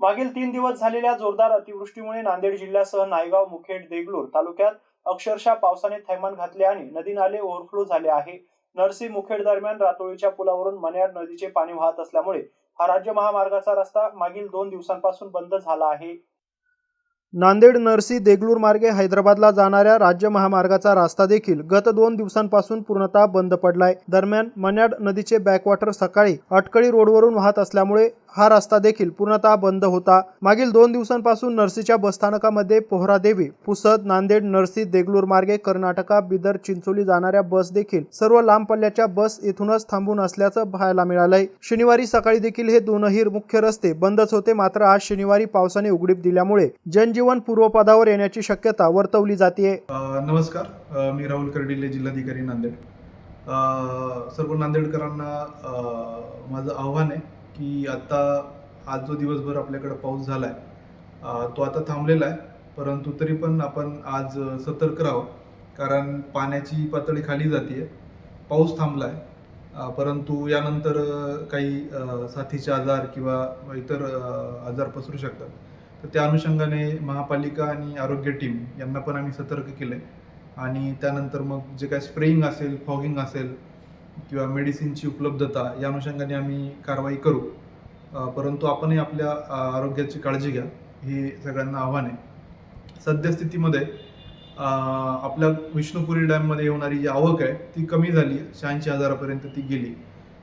मागील तीन दिवस झालेल्या जोरदार अतिवृष्टीमुळे नांदेड जिल्ह्यासह नायगाव मुखेड देगलूर तालुक्यात अक्षरशः पावसाने थैमान घातले आणि नदी नाले ओव्हरफ्लो झाले आहे. नरसी मुखेड दरम्यान रातोळीच्या पुलावरून मन्याड नदीचे पाणी वाहत असल्यामुळे हा राज्य महामार्गाचा रस्ता मागील दोन दिवसांपासून बंद झाला आहे. नांदेड नरसी देगलूर मार्गे हैदराबादला जाणाऱ्या राज्य महामार्गाचा रस्ता देखील गत दोन दिवसांपासून पूर्णतः बंद पडलाय. दरम्यान मन्याड नदीचे बॅकवॉटर सकाळी अटकळी रोडवरून वाहत असल्यामुळे हा रस्ता देखील पूर्णतः बंद होता. मागील दोन दिवसांपासून नरसीच्या बसस्थानकामध्ये पोहरादेवी पुसद नांदेड नरसी देगलूर मार्गे कर्नाटका बिदर चिंचोली जाणाऱ्या बस देखील सर्व लांब पल्ल्याच्या बस इथूनच थांबून असल्याचं पाहायला मिळालंय. शनिवारी सकाळी देखील हे दोनही मुख्य रस्ते बंदच होते. मात्र आज शनिवारी पावसाने उघडीप दिल्यामुळे जनजीवन पूर्वपदावर येण्याची शक्यता वर्तवली जाते नमस्कार. मी राहुल कर्डिले जिल्हाधिकारी नांदेड. सर्व नांदेडकरांना माझं आव्हान आहे की आत्ता आज जो दिवसभर आपल्याकडे पाऊस झाला आहे तो आता थांबलेला आहे. परंतु तरी पण आपण आज सतर्क राहावं. कारण पाण्याची पातळी खाली जाते पाऊस थांबला आहे परंतु यानंतर काही साथीचे आजार किंवा इतर आजार पसरू शकतात. तर त्या अनुषंगाने महापालिका आणि आरोग्य टीम यांना पण आम्ही सतर्क केलं आहे आणि त्यानंतर मग जे काय स्प्रेइंग असेल फॉगिंग असेल किंवा मेडिसिनची उपलब्धता या अनुषंगाने आम्ही कारवाई करू. परंतु आपणही आपल्या आरोग्याची काळजी घ्या हे सगळ्यांना आव्हान आहे. सद्यस्थितीमध्ये आपल्या विष्णुपुरी डॅममध्ये होणारी जी आवक आहे ती कमी झाली शहाऐंशी हजारापर्यंत ती गेली.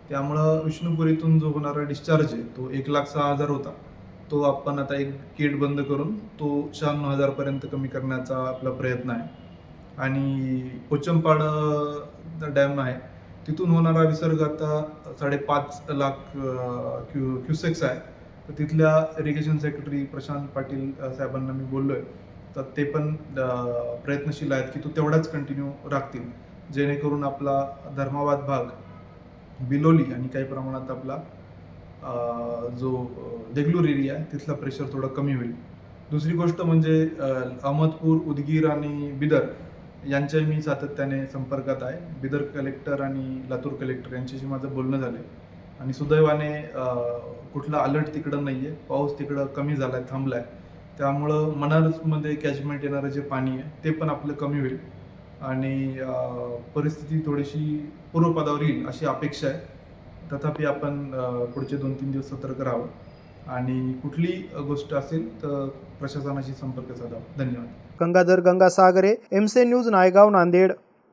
त्यामुळं विष्णुपुरीतून जो होणारा डिस्चार्ज आहे तो एक लाख सहा हजार होता. तो आपण आता एक किट बंद करून तो शहाण्णव हजारपर्यंत कमी करण्याचा आपला प्रयत्न आहे. आणि पोचमपाड डॅम आहे तिथून होणारा विसर्ग आता साडेपाच लाख क्यू क्युसेक्स आहे. तर तिथल्या इरिगेशन सेक्रेटरी प्रशांत पाटील साहेबांना मी बोललो आहे तर ते पण प्रयत्नशील आहेत की तो तेवढाच कंटिन्यू राखतील. जेणेकरून आपला धर्माबाद भाग बिलोली आणि काही प्रमाणात आपला जो देगलूर एरिया आहे तिथला प्रेशर थोडं कमी होईल. दुसरी गोष्ट म्हणजे अहमदपूर उदगीर आणि बिदर यांच्याही मी सातत्याने संपर्कात आहे. बिदर कलेक्टर आणि लातूर कलेक्टर यांच्याशी माझं बोलणं झालं आणि सुदैवाने कुठला अलर्ट तिकडं नाही आहे पाऊस तिकडं कमी झाला आहे थांबला आहे त्यामुळं मनारसमध्ये कॅचमेंट येणारं जे पाणी आहे ते पण आपलं कमी होईल. आणि परिस्थिती थोडीशी पूर्वपदावर येईल अशी अपेक्षा आहे. तथापि आपण पुढचे दोन तीन दिवस सतर्क राहावं. आणि कुठली गोष्ट असेल तर प्रशासनाशी संपर्क साधावा. धन्यवाद. गंगाधर गंगासागरे एमसे न्यूज नायगाव नांदेड.